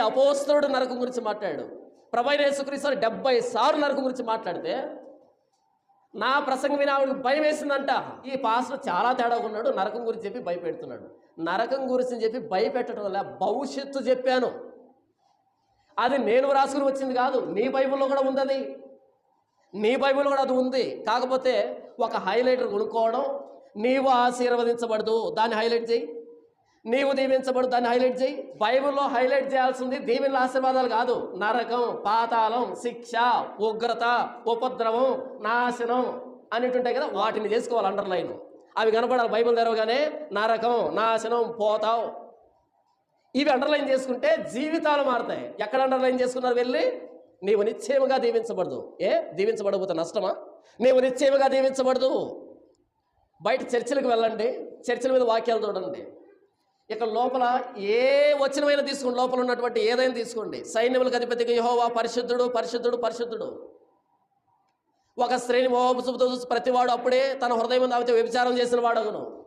అపోస్తుడు నరకం గురించి మాట్లాడాడు. ప్రభైన యేసుక్రీస్తు డెబ్బై సార్లు నరకం గురించి మాట్లాడితే నా ప్రసంగం విని ఆవిడకి భయం వేసిందంట. ఈ పాస్టర్ చాలా తేడాగా ఉన్నాడు నరకం గురించి చెప్పి భయపెడుతున్నాడు. నరకం గురించి చెప్పి భయపెట్టడం వల్ల భవిష్యత్తు చెప్పాను. అది నేను రాసుకుని వచ్చింది కాదు నీ బైబిల్లో కూడా ఉంది అది నీ బైబిల్ కూడా అది ఉంది. కాకపోతే ఒక హైలైటర్ కొనుక్కోవడం నీవు ఆశీర్వదించబడదు. దాన్ని హైలైట్ చేయి. నీవు దీవించబడు దాన్ని హైలైట్ చేయి. బైబిల్లో హైలైట్ చేయాల్సింది దీవెనల ఆశీర్వాదాలు కాదు. నరకం పాతాళం శిక్ష ఉగ్రత ఉపద్రవం నాశనం అనేటుంటాయి కదా. వాటిని చేసుకోవాలి అండర్లైన్. అవి కనపడాలి బైబిల్ తెరవగానే. నరకం నాశనం పోతావు. ఇవి అండర్లైన్ చేసుకుంటే జీవితాలు మారుతాయి. ఎక్కడ అండర్లైన్ చేసుకున్నారు వెళ్ళి నీవు నిశ్చయముగా దీవించబడదు. ఏ? దీవించబడబోతే నష్టమా? నీవు నిశ్చయముగా దీవించబడదు. బయట చర్చిలకు వెళ్ళండి. చర్చిల మీద వాక్యాలు చూడండి. ఇక్కడ లోపల ఏ వచనమైనా తీసుకోండి. లోపల ఉన్నటువంటి ఏదైనా తీసుకోండి. సైన్యములకు అధిపతిగా యహోవా పరిశుద్ధుడు పరిశుద్ధుడు పరిశుద్ధుడు. ఒక స్త్రీని మోహపు చూపుతో చూసి ప్రతివాడు అప్పుడే తన హృదయం దావితే వ్యభిచారం చేసిన వాడగును.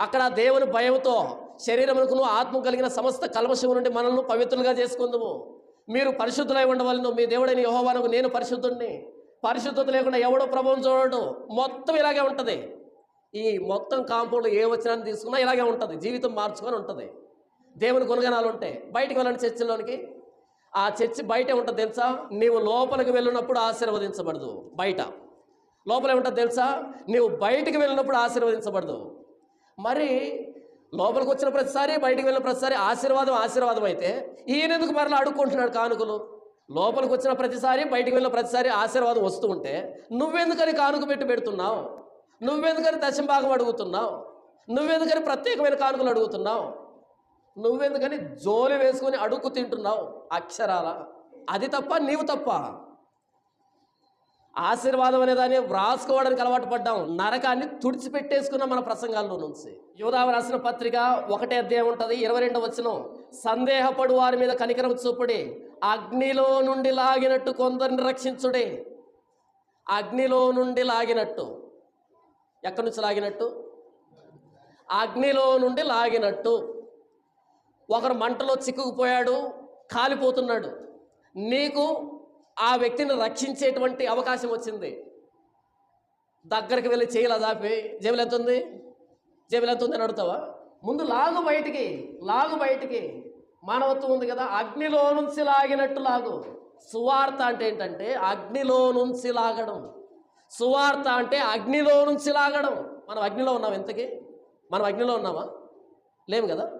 అక్కడ దేవుని భయంతో శరీరమునకును ఆత్మ కలిగిన సమస్త కల్మశము నుండి మనల్ని పవిత్రులుగా చేసుకుందుము. మీరు పరిశుద్ధులై ఉండవలను. మీ దేవుడైన యహోవానకు నేను పరిశుద్ధుణ్ణి. పరిశుద్ధత లేకుండా ఎవడో ప్రభావం చూడడు. మొత్తం ఇలాగే ఉంటుంది. ఈ మొత్తం కాంపౌండ్ ఏ వచ్చినాన్ని తీసుకున్నా ఇలాగే ఉంటుంది. జీవితం మార్చుకొని ఉంటుంది. దేవుని గుణగణాలు ఉంటాయి. బయటకు వెళ్ళండి చర్చిలోనికి ఆ చర్చి బయటే ఉంటుంది తెలుసా? నీవు లోపలికి వెళ్ళినప్పుడు ఆశీర్వదించబడదు. బయట. లోపల ఉంటుంది తెలుసా? నీవు బయటికి వెళ్ళినప్పుడు ఆశీర్వదించబడదు. మరి లోపలికి వచ్చిన ప్రతిసారి బయటికి వెళ్ళిన ప్రతిసారి ఆశీర్వాదం ఆశీర్వాదం అయితే ఈయనెందుకు మరలా అడుక్కుంటున్నాడు కానుకలు? లోపలికి వచ్చిన ప్రతిసారి బయటికి వెళ్ళిన ప్రతిసారి ఆశీర్వాదం వస్తూ ఉంటే నువ్వెందుకని కానుక పెట్టి పెడుతున్నావు? నువ్వెందుకని దశంభాగం అడుగుతున్నావు? నువ్వెందుకని ప్రత్యేకమైన కానుకలు అడుగుతున్నావు? నువ్వెందుకని జోలి వేసుకొని అడుక్కు తింటున్నావు అక్షరాల? అది తప్ప నీవు తప్ప. ఆశీర్వాదం అనేదాన్ని వ్రాసుకోవడానికి అలవాటు పడ్డాం. నరకాన్ని తుడిచిపెట్టేసుకున్నాం మన ప్రసంగాల్లో నుంచి. యోధావ రాసిన పత్రిక ఒకటే అధ్యాయం ఉంటుంది ఇరవై రెండు వచ్చిన సందేహపడు వారి మీద కనికరం చూపడి. అగ్నిలో నుండి లాగినట్టు కొందరిని రక్షించుడే. అగ్నిలో నుండి లాగినట్టు. ఎక్కడి నుంచి లాగినట్టు? అగ్నిలో నుండి లాగినట్టు. ఒకరు మంటలో చిక్కుకుపోయాడు కాలిపోతున్నాడు. నీకు ఆ వ్యక్తిని రక్షించేటువంటి అవకాశం వచ్చింది. దగ్గరికి వెళ్ళి చేయలా దాపి జేబులు ఎంత ఉంది? జేబులు ఎంత ఉంది అని అడుగుతావా? ముందు లాగు బయటికి లాగు బయటికి. మానవత్వం ఉంది కదా అగ్నిలో నుంచి లాగినట్టు లాగు. సువార్త అంటే ఏంటంటే అగ్నిలో నుంచి లాగడం. సువార్త అంటే అగ్నిలో నుంచి లాగడం. మనం అగ్నిలో ఉన్నాం ఎంతకీ మనం అగ్నిలో ఉన్నామా? లేము కదా?